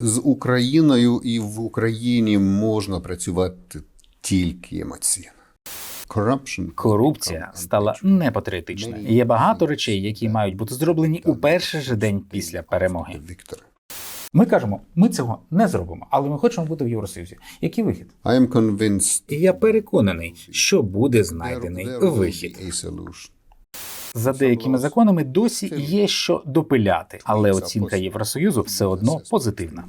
З Україною і в Україні можна працювати тільки емоційно. Корупція стала непатріотичною. Є багато речей, які мають бути зроблені у перший же день після перемоги. Віктор. Ми кажемо, ми цього не зробимо, але ми хочемо бути в Євросоюзі. Який вихід? I am convinced І я переконаний, що буде знайдений вихід. За деякими законами досі є що допиляти, але оцінка Євросоюзу все одно позитивна.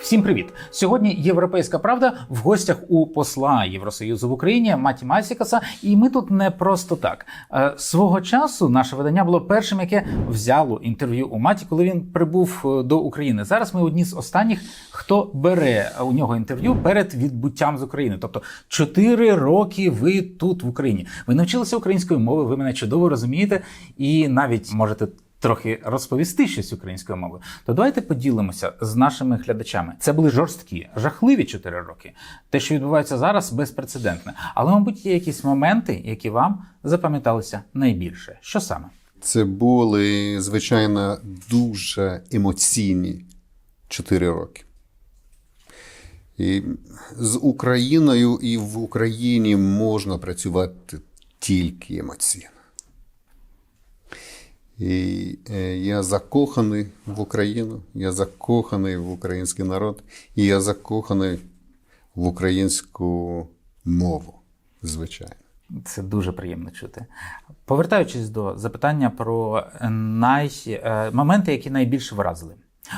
Всім привіт! Сьогодні Європейська Правда в гостях у посла Євросоюзу в Україні Маті Масікаса. І ми тут не просто так. Е, Свого часу наше видання було першим, яке взяло інтерв'ю у Маті, коли він прибув е, до України. Зараз ми одні з останніх, хто бере у нього інтерв'ю перед відбуттям з України. Тобто, чотири роки ви тут в Україні. Ви навчилися української мови, ви мене чудово розумієте, і навіть можете трохи розповісти щось українською мовою, то давайте поділимося з нашими глядачами. Це були жорсткі, жахливі 4 роки. Те, що відбувається зараз, безпрецедентне. Але, мабуть, є якісь моменти, які вам запам'яталися найбільше. Що саме? Це були, звичайно, дуже емоційні чотири роки. І з Україною і в Україні можна працювати тільки емоційно. І е, я закоханий в Україну, я закоханий в український народ, і я закоханий в українську мову, звичайно. Це дуже приємно чути. Повертаючись до запитання про най... е, моменти, які найбільше вразили.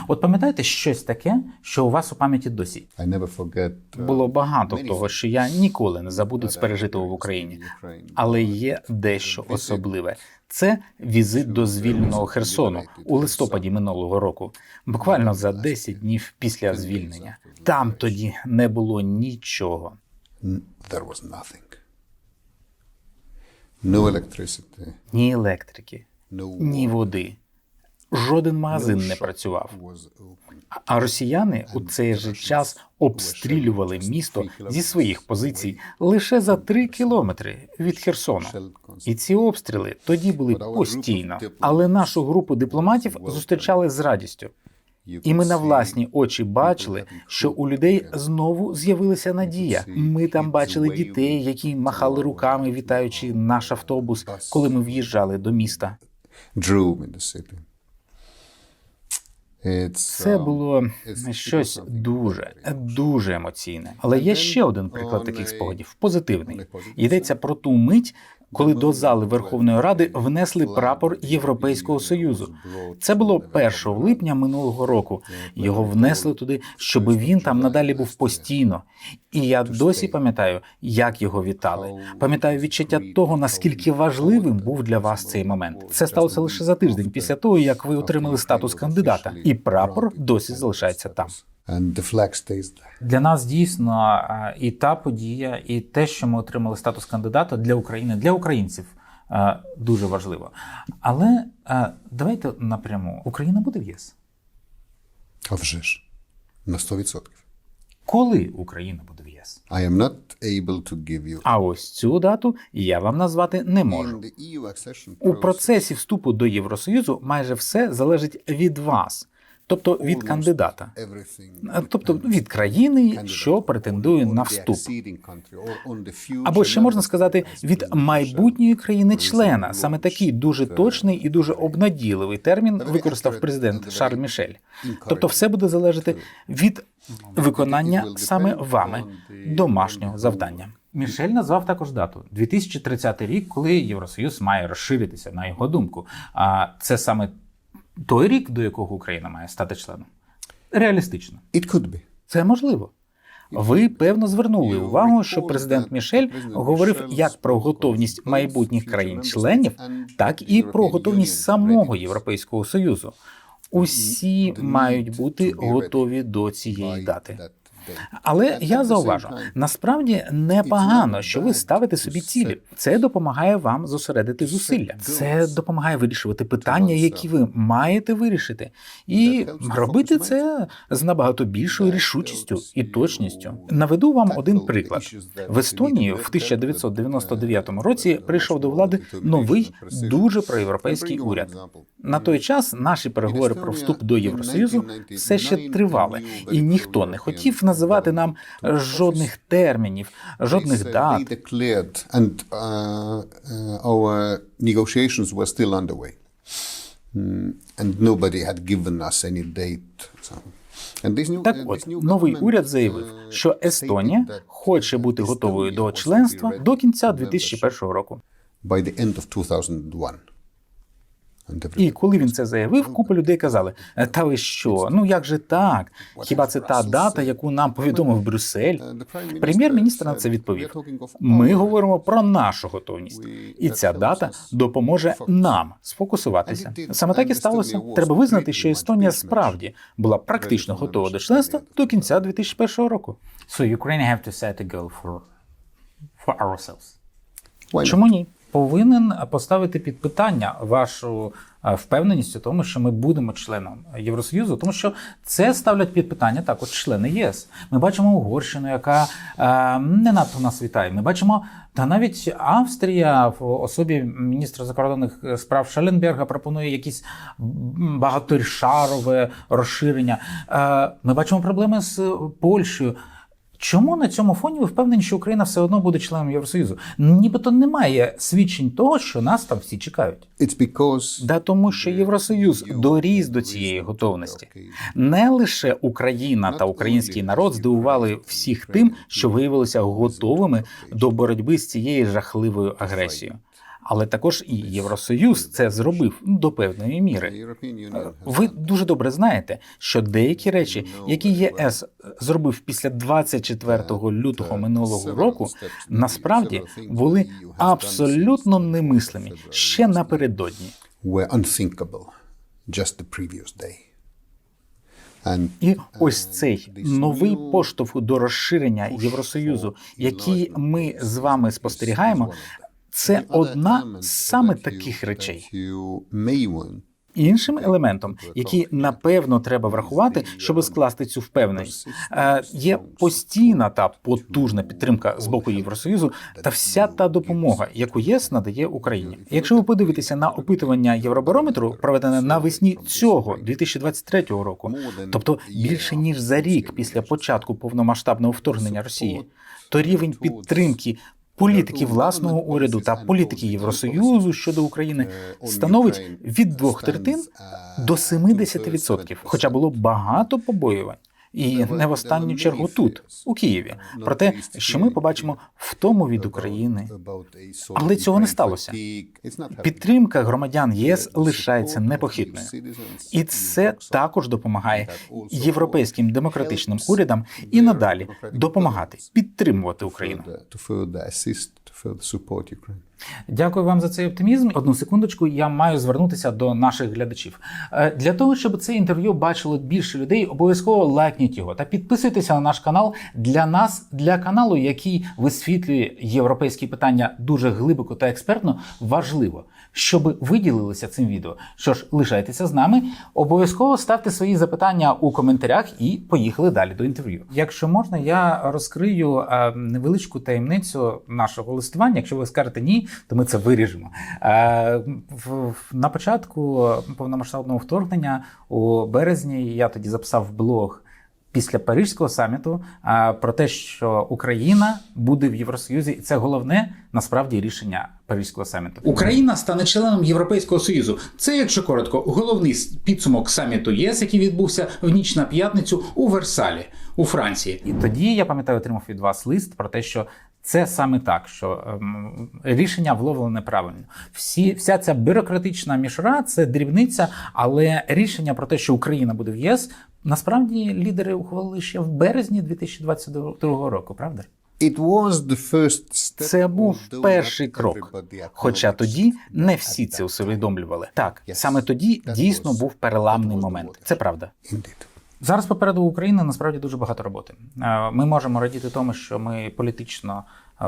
От пам'ятаєте щось таке, що у вас у пам'яті досі? I never forget, uh, Було багато того, що я ніколи не забуду з пережитого в Україні. Але є дещо особливе. Це візит до звільненого Херсону у листопаді минулого року, буквально за 10 днів після звільнення. Там тоді не було нічого. There was nothing. No electricity, Ні електрики, ні води. Жоден магазин не працював. А росіяни у цей же час обстрілювали місто зі своїх позицій лише за три кілометри від Херсону. Shell І ці обстріли тоді були постійно. Але нашу групу дипломатів зустрічали з радістю. І ми на власні очі бачили, що у людей знову з'явилася надія. Ми там бачили дітей, які махали руками, вітаючи наш автобус, коли ми в'їжджали до міста. Drew in the city. It's, Це um, було щось дуже, дуже емоційне. Але є ще один приклад таких спогадів позитивний. Йдеться про ту мить, коли до зали Верховної Ради внесли прапор Європейського союзу. Це було 1 липня минулого року. Його внесли туди, щоб він там надалі був постійно. І я досі пам'ятаю, як його вітали. Пам'ятаю відчуття того, наскільки важливим був для вас цей момент. Це сталося лише за тиждень після того, як ви отримали статус кандидата, і прапор досі залишається там. And the flag stays there. Для нас дійсно і та подія, і те, що ми отримали статус кандидата для України, для українців дуже важливо. Але давайте напряму: Україна буде в ЄС. А вже ж. На 100%. Коли Україна буде в ЄС? I am not able to give you. А ось цю дату я вам назвати не можу. Accession У процесі вступу до Євросоюзу майже все залежить від вас, тобто від кандидата, everything тобто від країни, що претендує на вступ. Або ще можна сказати від майбутньої країни-члена. Саме такий дуже точний і дуже обнадійливий термін використав президент Шарль Мішель. Тобто, все буде залежати від виконання саме вами домашнього завдання. Мішель назвав також дату 2030 рік, коли Євросоюз має розширитися, на його думку. А це саме той рік, до якого Україна має стати членом. Реалістично. It could be. Це можливо. Ви певно звернули увагу, що президент Мішель говорив як про готовність майбутніх країн-членів, так і про готовність самого Європейського союзу. Усі мають бути готові до цієї дати. Але я зауважу, насправді непогано, що ви ставите собі цілі. Це допомагає вам зосередити зусилля. Це допомагає вирішувати питання, які ви маєте вирішити, і робити це з набагато більшою рішучістю і точністю. Наведу вам один приклад. В Естонії в 1999 році прийшов до влади новий дуже проєвропейський уряд. На той час наші переговори про вступ до Євросоюзу все ще тривали, і ніхто не хотів називати нам жодних термінів, жодних дат. and uh, uh. Mm, nobody had given us any date. So. Так uh, от новий уряд заявив, uh, що Естонія хоче бути готовою до членства до кінця 2001 року. by the end of 2001. І коли він це заявив, купа людей казали: «Е, Та ви що? Ну як же так? Хіба це та дата, яку нам повідомив Брюссель? Прем'єр-міністр на це відповів: Ми говоримо про нашу готовність, і ця дата допоможе нам сфокусуватися. Саме так і сталося. Треба визнати, що Естонія справді була практично готова до членства до кінця 2001 року. So Ukraine have to set a goal for, for ourselves. Чому ні? Повинен поставити під питання вашу е, впевненість у тому, що ми будемо членом Євросоюзу, тому що це ставлять під питання також члени ЄС. Ми бачимо Угорщину, яка е, не надто нас вітає. Ми бачимо, та навіть Австрія в особі міністра закордонних справ Шеленберга пропонує якісь багаторішарове розширення. Е, ми бачимо проблеми з Польщею. Чому на цьому фоні ви впевнені, що Україна все одно буде членом Євросоюзу? Нібито немає свідчень того, що нас там всі чекають. It's because Да тому, що Євросоюз доріс до цієї готовності. Не лише Україна та український народ здивували всіх тим, що виявилися готовими до боротьби з цією жахливою агресією. Але також і Євросоюз це зробив до певної міри. Ви дуже добре знаєте, що деякі речі, які ЄС зробив після 24 лютого минулого року, насправді були абсолютно немислимі ще напередодні. just the previous day. And І ось цей новий поштовх до розширення Євросоюзу, який ми з вами спостерігаємо, це одна з саме таких речей. Іншим елементом, який напевно треба врахувати, щоб скласти цю впевненість, е, є постійна та потужна підтримка з боку Євросоюзу та вся та допомога, яку ЄС надає Україні. Якщо ви подивитеся на опитування Євробарометру, проведене навесні цього 2023 року, тобто більше ніж за рік після початку повномасштабного вторгнення Росії, то рівень підтримки. Політики власного уряду та політики Євросоюзу щодо України становить від двох третин до 70%, хоча було багато побоювань. І не в останню чергу тут, у Києві, про те, що ми побачимо втому від України. Але цього не сталося. Підтримка громадян ЄС лишається непохитною, і це також допомагає європейським демократичним урядам і надалі допомагати підтримувати Україну. Further support Ukraine. Дякую вам за цей оптимізм. Одну секундочку, я маю звернутися до наших глядачів. Е, Для того, щоб це інтерв'ю бачило більше людей, обов'язково лайкніть його та підписуйтеся на наш канал. Для нас, для каналу, який висвітлює європейські питання дуже глибоко та експертно, важливо, щоб ви ділилися цим відео. Що ж, лишайтеся з нами. Обов'язково ставте свої запитання у коментарях і поїхали далі до інтерв'ю. Якщо можна, я розкрию е, невеличку таємницю нашого листування. Якщо ви скажете ні, то ми це виріжемо. Е, На початку повномасштабного вторгнення у березні я тоді записав блог. Після Парижського саміту а, про те, що Україна буде в Євросоюзі, і це головне насправді рішення Паризького саміту. Україна стане членом Європейського союзу. Це, якщо коротко, головний підсумок саміту ЄС, який відбувся в ніч на п'ятницю у Версалі у Франції. І тоді я пам'ятаю, отримав від вас лист про те, що це саме так, що ем, рішення вловлено неправильно. Всі, вся ця бюрократична мішура це дрібниця, але рішення про те, що Україна буде в ЄС, насправді лідери ухвалили ще в березні 2022 року, правда? It was the first step, Це був перший крок. Хоча тоді не всі це усвідомлювали. Так, Yes, саме тоді дійсно був переламний момент. Це правда. Indeed. Зараз попереду України насправді дуже багато роботи. Е, Ми можемо радіти тому, що ми політично е,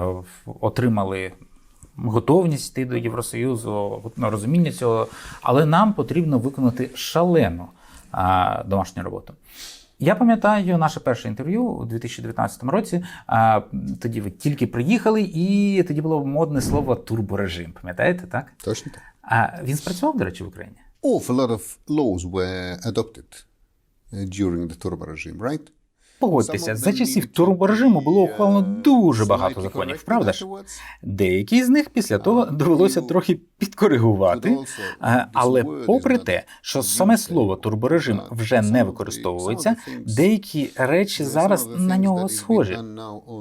отримали готовність йти до Євросоюзу, ну, розуміння цього, але нам потрібно виконати шалену домашню роботу. Я пам'ятаю наше перше інтерв'ю у 2019 році. Тоді ви тільки приїхали, і тоді було модне слово турборежим. Пам'ятаєте, так? Точно так. А він спрацював, до речі, в Україні. Awful lot of laws were adopted during the Turbo regime, right? Погодьтеся, за часів турборежиму було ухвалено дуже багато законів, правда ж? Деякі з них після того довелося трохи підкоригувати. Але попри те, що саме слово турборежим вже не використовується, деякі речі зараз на нього схожі.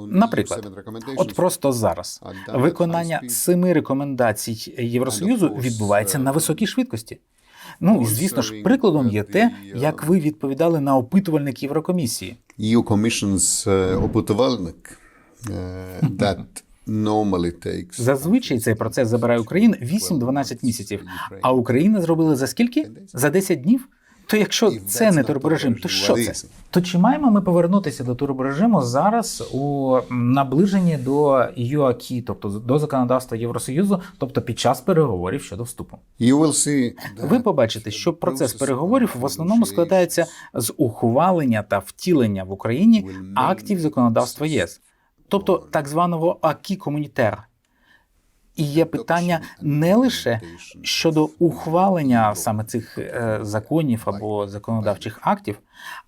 Наприклад, От просто зараз виконання семи рекомендацій Євросоюзу відбувається на високій швидкості. Ну і звісно ж, прикладом є те, як ви відповідали на опитувальник Єврокомісії. EU Commission's uh, опитувальник uh, that Зазвичай цей процес забирає Україн 8-12 місяців. А Україна зробила за скільки? За 10 днів? То якщо це не турборежим, то що це? То чи маємо ми повернутися до турборежиму зараз у наближенні до EU-АКІ, тобто до законодавства Євросоюзу, тобто під час переговорів щодо вступу? Ви побачите, що процес переговорів в основному складається з ухвалення та втілення в Україні актів законодавства єС, тобто так званого акі комунітер. І є питання не лише щодо ухвалення саме цих е, законів або законодавчих актів,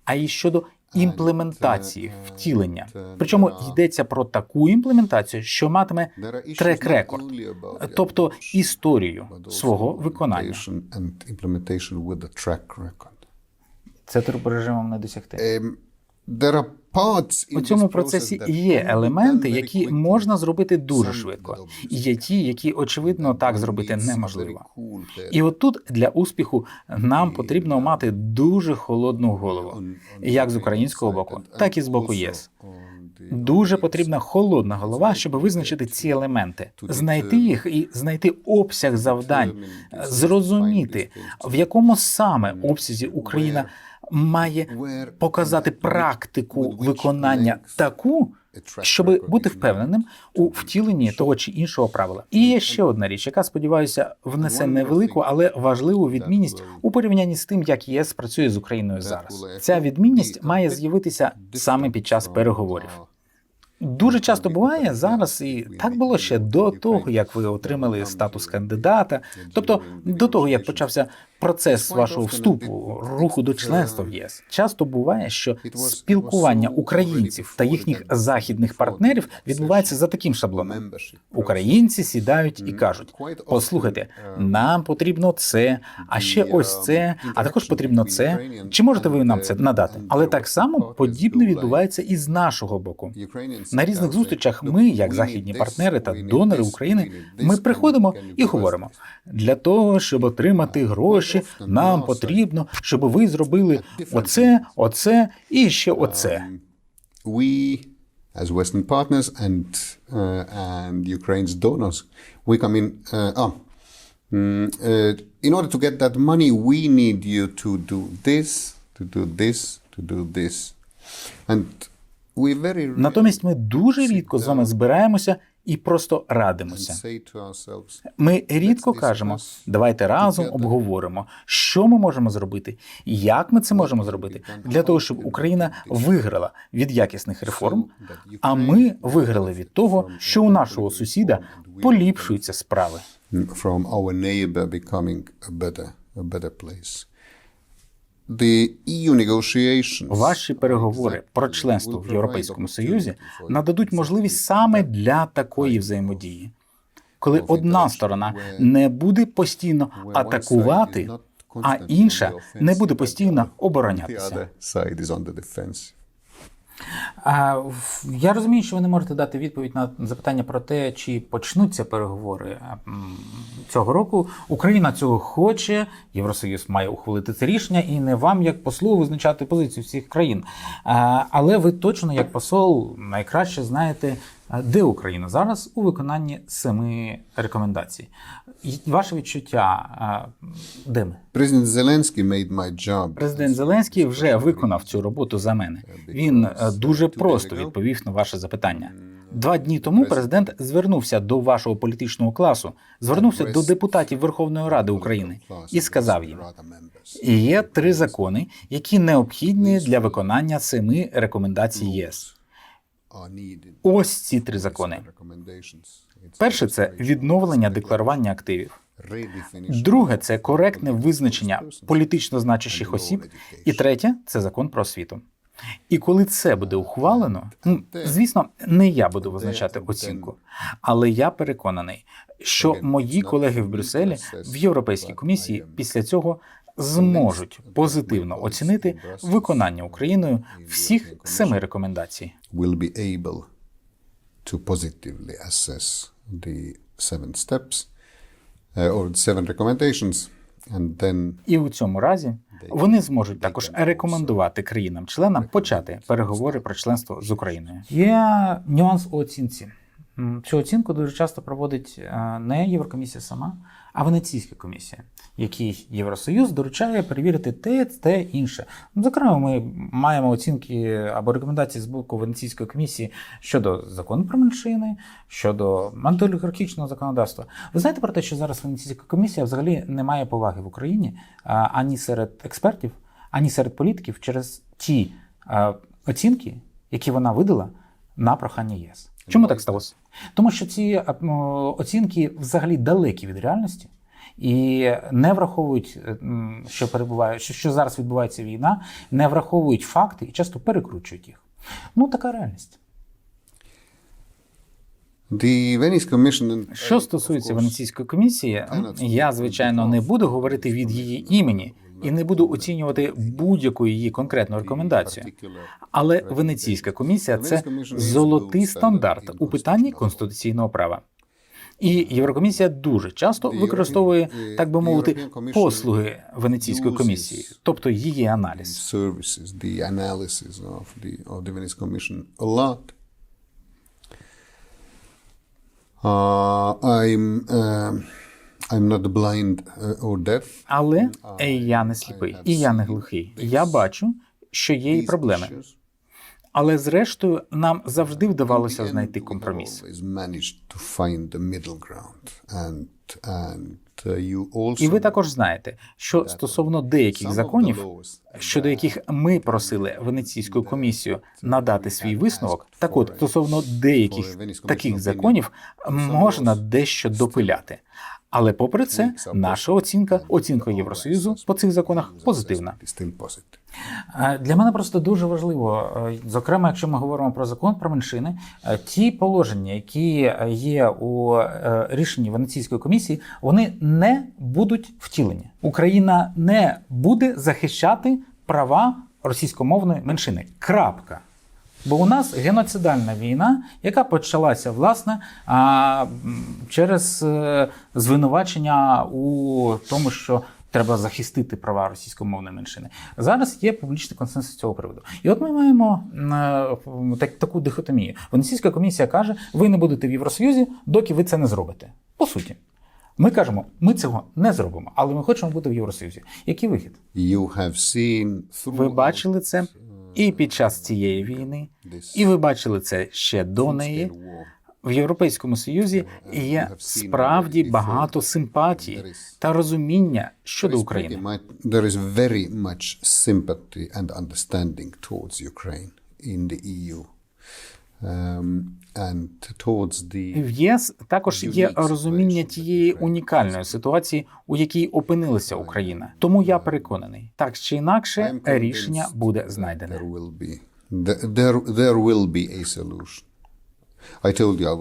а й щодо імплементації, втілення. Причому йдеться про таку імплементацію, що матиме about the тобто історію свого виконання. Це турборежимом не досягти. У цьому процесі є елементи, які можна зробити дуже швидко, і є ті, які очевидно так зробити неможливо. І отут для успіху нам потрібно мати дуже холодну голову, як з українського боку, так і з боку ЄС. Дуже потрібна холодна голова, щоб визначити ці елементи, знайти їх і знайти обсяг завдань, зрозуміти, в якому саме обсязі Україна має показати практику виконання таку, щоб бути впевненим у втіленні того чи іншого правила. І є ще одна річ, яка сподіваюся внесе невелику, але важливу відмінність у порівнянні з тим, як ЄС працює з Україною зараз. Ця відмінність має з'явитися саме під час переговорів. Дуже часто буває зараз, і так було ще до того, як ви отримали статус кандидата, тобто до того, як почався процес вашого вступу, руху до членства в ЄС. Часто буває, що спілкування українців та їхніх західних партнерів відбувається за таким шаблоном. Українці сідають і кажуть: послухайте, нам потрібно це, а ще ось це, а також потрібно це. Чи можете ви нам це надати? Але так само подібне відбувається і з нашого боку. На різних зустрічах ми, як західні партнери та донори України, ми приходимо і говоримо для того, щоб отримати гроші, нам потрібно, щоб ви зробили оце, оце і ще оце. as Western partners and uh, and Ukraine's donors, we come in. Uh, ah, mm, uh, in order to get that money, we need you to do this, to do this, to do this, and we very Натомість ми дуже рідко з вами збираємося і просто радимося. Ми рідко кажемо, давайте разом обговоримо, що ми можемо зробити, як ми це можемо зробити для того, щоб Україна виграла від якісних реформ, а ми виграли від того, що у нашого сусіда поліпшуються справи. from our neighbor becoming a better, a better place. The EU negotiations. Ваші переговори про членство в Європейському Союзі нададуть можливість саме для такої взаємодії, коли одна сторона не буде постійно атакувати, а інша не буде постійно оборонятися. Я розумію, що ви не можете дати відповідь на запитання про те, чи почнуться переговори цього року. Україна цього хоче, Євросоюз має ухвалити це рішення, і не вам, як послу, визначати позицію всіх країн. Але ви точно, як посол, найкраще знаєте, Де Україна зараз у виконанні семи рекомендацій? Ваше відчуття, де ми? President Zelensky made my job. Президент Зеленський вже виконав цю роботу за мене. Він е, дуже просто відповів на ваше запитання. Два дні тому президент звернувся до вашого політичного класу, звернувся до депутатів Верховної Ради України і сказав їм: є три закони, які необхідні для виконання семи рекомендацій ЄС. Ось ці три закони. Перше це відновлення декларування активів. Друге це коректне визначення політично значущих осіб. І третє це закон про освіту. І коли це буде ухвалено, ну, звісно, не я буду визначати оцінку, але я переконаний, що мої колеги в Брюсселі в Європейській комісії після цього зможуть позитивно оцінити виконання Україною всіх семи рекомендацій. will be able to positively assess the seven steps uh, or the seven recommendations and then І у цьому разі вони зможуть також рекомендувати країнам-членам почати переговори про членство з Україною. Є нюанс у оцінці. Цю оцінку дуже часто проводить е, не Єврокомісія сама, а Венеційська комісія, якій Євросоюз доручає перевірити те, те інше. Ну, Зокрема, ми маємо оцінки або рекомендації з боку Венеційської комісії щодо закону про меншини, щодо антиолігархічного законодавства. Ви знаєте про те, що зараз Венеційська комісія взагалі не має поваги в Україні ані серед експертів, ані серед політиків через ті оцінки, які вона видала на прохання ЄС. Чому так сталося? Тому що ці оцінки взагалі далекі від реальності і не враховують, е, що перебуває, що, що зараз відбувається війна, не враховують факти і часто перекручують їх. Ну, така реальність. and- Що стосується Венеційської комісії, я звичайно не буду говорити від її імені і не буду оцінювати будь-яку її конкретну рекомендацію. Але Венеційська комісія це золотий стандарт у питанні конституційного права. І Єврокомісія дуже часто використовує, так би мовити, послуги Венеційської комісії, тобто її аналіз. Uh, I'm uh, I'm not blind uh, or deaf. Але я не сліпий і я не глухий. Я бачу, що є і проблеми. Але зрештою нам завжди вдавалося знайти компроміс. uh. І ви також знаєте, що стосовно деяких законів, щодо яких ми просили Венеційську комісію надати свій висновок, так от стосовно деяких таких законів можна дещо допиляти. Але попри це, наша оцінка, оцінка Євросоюзу по цих законах позитивна. Е, Для мене просто дуже важливо, е, зокрема, якщо ми говоримо про закон про меншини, е, ті положення, які є у рішенні Венеційської комісії, вони не будуть втілені. Україна не буде захищати права російськомовної меншини. Крапка. Бо у нас геноцидальна війна, яка почалася власне через е, звинувачення у тому, що треба захистити права російськомовної меншини. Зараз є публічний консенсус з цього приводу. І от ми маємо е, так, таку дихотомію. Венеційська комісія каже: ви не будете в Євросоюзі, доки ви це не зробите. По суті. Ми кажемо, ми цього не зробимо, але ми хочемо бути в Євросоюзі. Який вихід? You have seen through Ви бачили це і під час цієї війни, і ви бачили це ще до неї. В Європейському Союзі є справді багато симпатії та розуміння щодо України. There is very much sympathy and understanding towards Ukraine in the EU. Um, and towards the В ЄС також є розуміння тієї унікальної ситуації, у якій опинилася Україна. Тому я переконаний, так чи інакше рішення буде знайдене. there will be there, there, there will be a solution.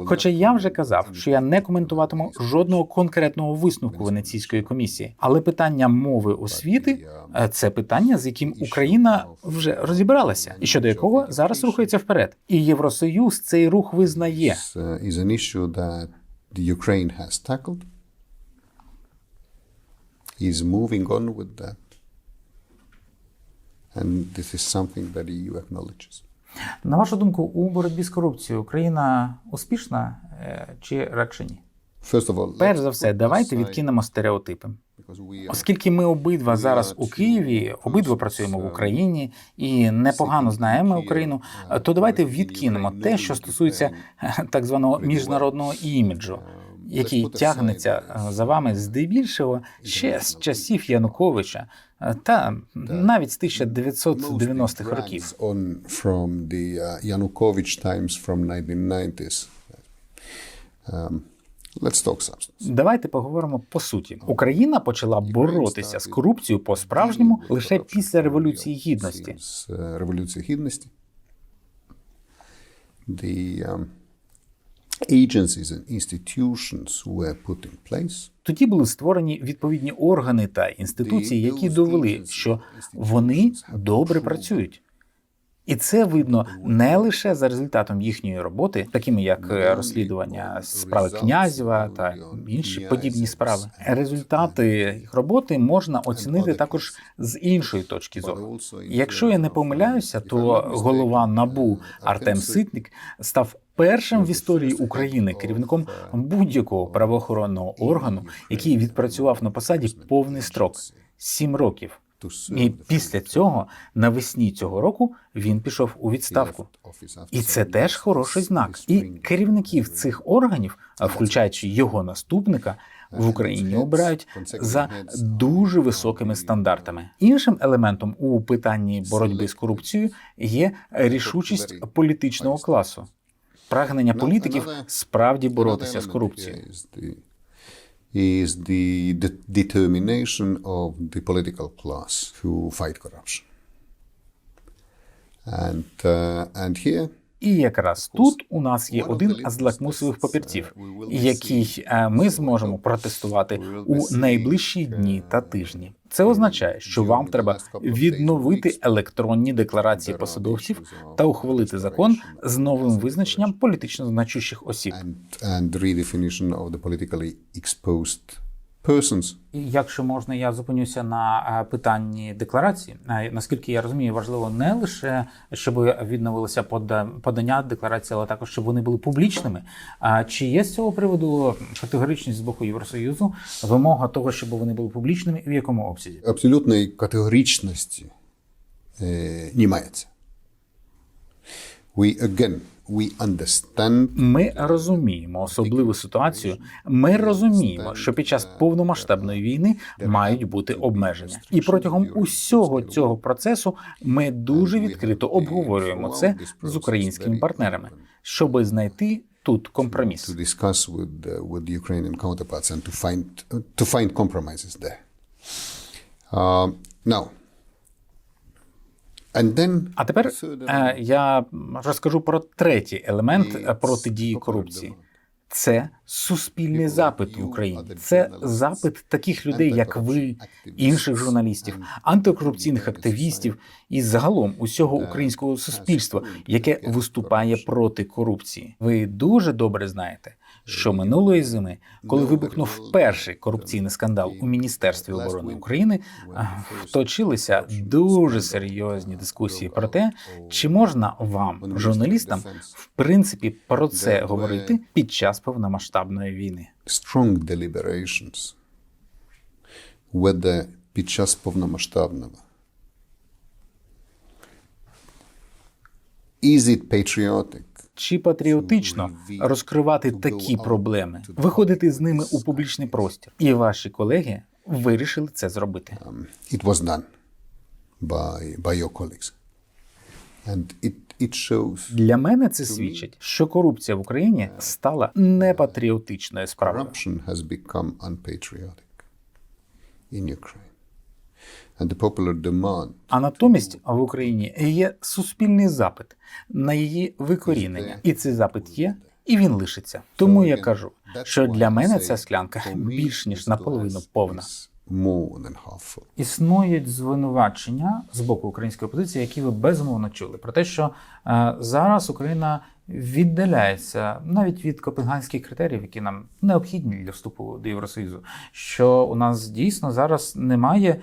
Хоча я вже казав, що я не коментуватиму жодного конкретного висновку Венеційської комісії, але питання мови освіти е, це питання, з яким Україна вже розібралася, і щодо якого зараз рухається вперед. І Євросоюз цей рух визнає. Is moving on with that. And this is something that EU acknowledges. На вашу думку, у боротьбі з корупцією Україна успішна е, чи радше ні? First Перш за все, давайте відкинемо стереотипи. Оскільки ми обидва зараз у Києві, обидва працюємо в Україні і непогано знаємо Україну, то давайте відкинемо те, що стосується е, так званого міжнародного іміджу, який тягнеться е, за вами здебільшого ще з часів Януковича та навіть з 1990-х років. from the uh, Yanukovych times from 1990s. Um, let's talk substance. Давайте поговоримо по суті. Україна почала боротися з корупцією по справжньому лише після революції гідності. Е, Революції Гідності. The um, agencies and institutions were put in place. Тоді були створені відповідні органи та інституції, які довели, що вони добре працюють. І це видно не лише за результатом їхньої роботи, такими як е, розслідування справи князєва та інші подібні справи. Результати їх роботи можна оцінити також з іншої точки зору. Якщо я не помиляюся, то голова набу Артем Ситник став першим в історії України керівником будь-якого правоохоронного органу, який відпрацював на посаді повний строк сім років. І після цього навесні цього року він пішов у відставку. І це теж хороший знак. І керівників цих органів, включаючи його наступника, в Україні обирають за дуже високими стандартами. Іншим елементом у питанні боротьби з корупцією є рішучість політичного класу, прагнення політиків справді боротися з корупцією. Is the, determination of the political class to fight corruption. And, uh, and here І якраз тут у нас є один з лакмусових папірців, який е, ми зможемо протестувати у найближчі дні та тижні. Це означає, що вам треба відновити електронні декларації посадовців та ухвалити закон з новим визначенням політично значущих осіб. Persons. Якщо можна, я зупинюся на е, питанні декларації. Е, Наскільки я розумію, важливо не лише щоб відновилося пода- подання декларації, але також щоб вони були публічними. А чи є з цього приводу категоричність з боку Євросоюзу, вимога того, щоб вони були публічними, і в якому обсязі? Абсолютної категоричності е, не. We again, Ми розуміємо особливу ситуацію. Ми розуміємо, що під час повномасштабної війни мають бути обмеження, і протягом усього цього процесу ми дуже відкрито обговорюємо це з українськими партнерами, щоб знайти тут компроміс. to uh, find uh, find compromises there. Um, now, А тепер е, я розкажу про третій елемент е, протидії корупції. Це суспільний запит в Україні. Це запит таких людей, як ви, інших журналістів, антикорупційних активістів і загалом усього українського суспільства, яке виступає проти корупції. Ви дуже добре знаєте, що минулої зими, коли вибухнув перший корупційний скандал у міністерстві оборони України, вточилися дуже серйозні дискусії про те, чи можна вам, журналістам, в принципі про це говорити під час повномасштабної війни. strong deliberations. Whether під час повномасштабного. Is it patriotic Чи патріотично розкривати такі проблеми, виходити з ними у публічний простір? І ваші колеги вирішили це зробити. um, it was done by by your colleagues and it Для мене це свідчить, що корупція в Україні стала непатріотичною справою. corruption has become unpatriotic in Ukraine and the popular demand А натомість в Україні є суспільний запит на її викорінення, і цей запит є, і він лишиться. Тому я кажу, що для мене ця склянка більш ніж наполовину повна. Існують звинувачення з боку української опозиції, які ви безумовно чули, про те, що е, зараз Україна віддаляється навіть від копенгганських критеріїв, які нам необхідні для вступу до Євросоюзу. Що у нас дійсно зараз немає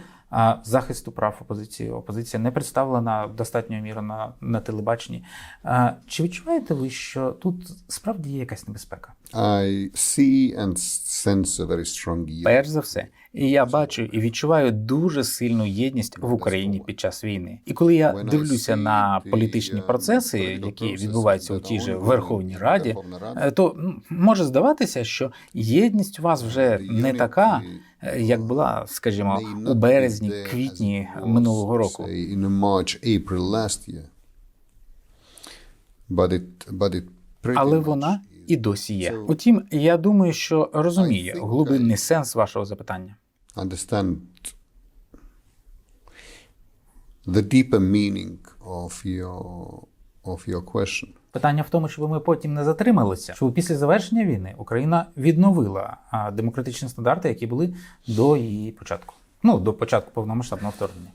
захисту прав опозиції. Опозиція не представлена достатньою мірою на, на телебаченні. А, чи відчуваєте ви, що тут справді є якась небезпека? I see and sense a very strong unity. Перш за все, і я бачу і відчуваю дуже сильну єдність в Україні під час війни. І коли я дивлюся на політичні процеси, які відбуваються у тій же Верховній Раді, е, то може здаватися, що єдність у вас вже не така, як була, скажімо, у березні, квітні минулого року. Але вона і досі є. Утім, я думаю, що розуміє глибинний сенс вашого запитання. the deeper meaning of your of your question. Питання в тому, щоб ми потім не затрималися, щоб після завершення війни Україна відновила демократичні стандарти, які були до її початку. Ну до початку повномасштабного вторгнення.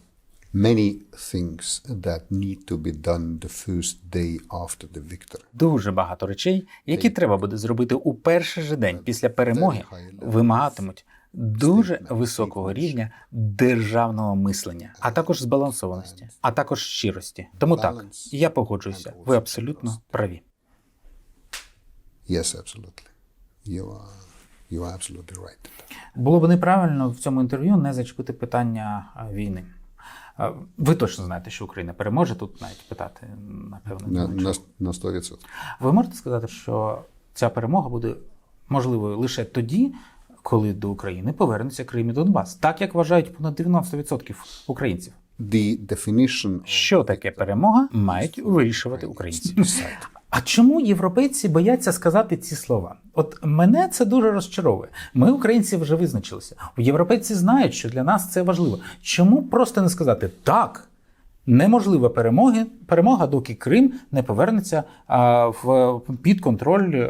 Many things that need to be done the first day after the victory. Дуже багато речей, які треба буде зробити у перший же день після перемоги, вимагатимуть дуже високого рівня державного мислення, а також збалансованості, а також щирості. Тому так, я погоджуюся. Ви абсолютно праві. Yes, absolutely. You are you are absolutely right. Було б неправильно в цьому інтерв'ю не зачепити питання війни. Ви точно знаєте, що Україна переможе тут навіть питати, напевно. На, на, на 100%. Ви можете сказати, що ця перемога буде можливою лише тоді, коли до України повернеться Крим і Донбас, так як вважають понад 90% українців. The definition Що таке перемога, мають вирішувати українці. А чому європейці бояться сказати ці слова? От мене це дуже розчаровує. Ми, українці, вже визначилися. Європейці знають, що для нас це важливо. Чому просто не сказати так? Неможлива перемоги, перемога, доки Крим не повернеться а, в під контроль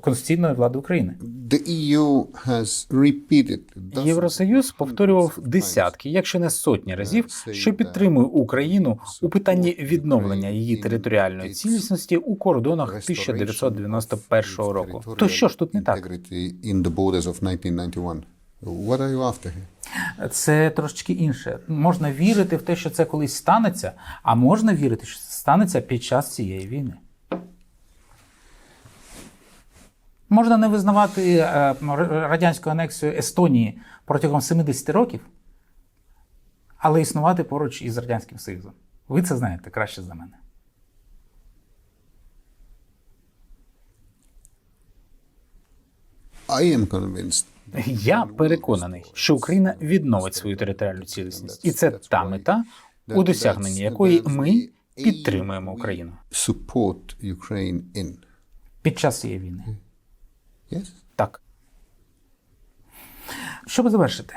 конституційної влади України. the EU has repeated Євросоюз повторював десятки, якщо не сотні разів, що підтримує Україну у питанні відновлення її територіальної цілісності у кордонах 1991 року. То що ж тут не так? Integrity in the borders of 1991. What are you after here? Це трошечки інше. Можна вірити в те, що це колись станеться, а можна вірити, що це станеться під час цієї війни. Можна не визнавати е, радянську анексію Естонії протягом 70 років, але існувати поруч із Радянським Союзом. Ви це знаєте краще за мене. I am convinced Я переконаний, що Україна відновить свою територіальну цілісність, і це та мета, у досягненні якої ми підтримуємо Україну під час цієї війни. Yes? Так. Щоб завершити,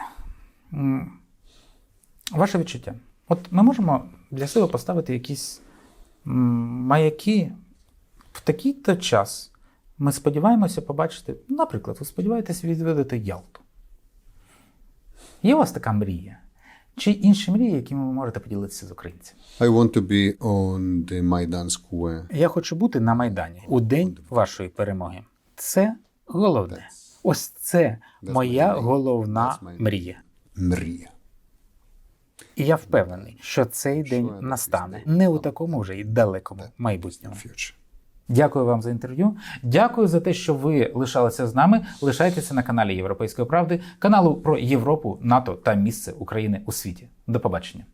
ваше відчуття. От ми можемо для себе поставити якісь маяки в такий-то час. Ми сподіваємося побачити, наприклад, ви сподіваєтесь відвідати Ялту. Є у вас така мрія? Чи інші мрії, якими ви можете поділитися з українцями? I want to be on the Maidan Square. Я хочу бути на Майдані у день вашої перемоги. Це головне. Ось це моя головна мрія. Mria. І я впевнений, що цей день настане не у такому вже й далекому майбутньому. Дякую вам за інтерв'ю. Дякую за те, що ви лишалися з нами. Лишайтеся на каналі Європейської правди, каналу про Європу, НАТО та місце України у світі. До побачення.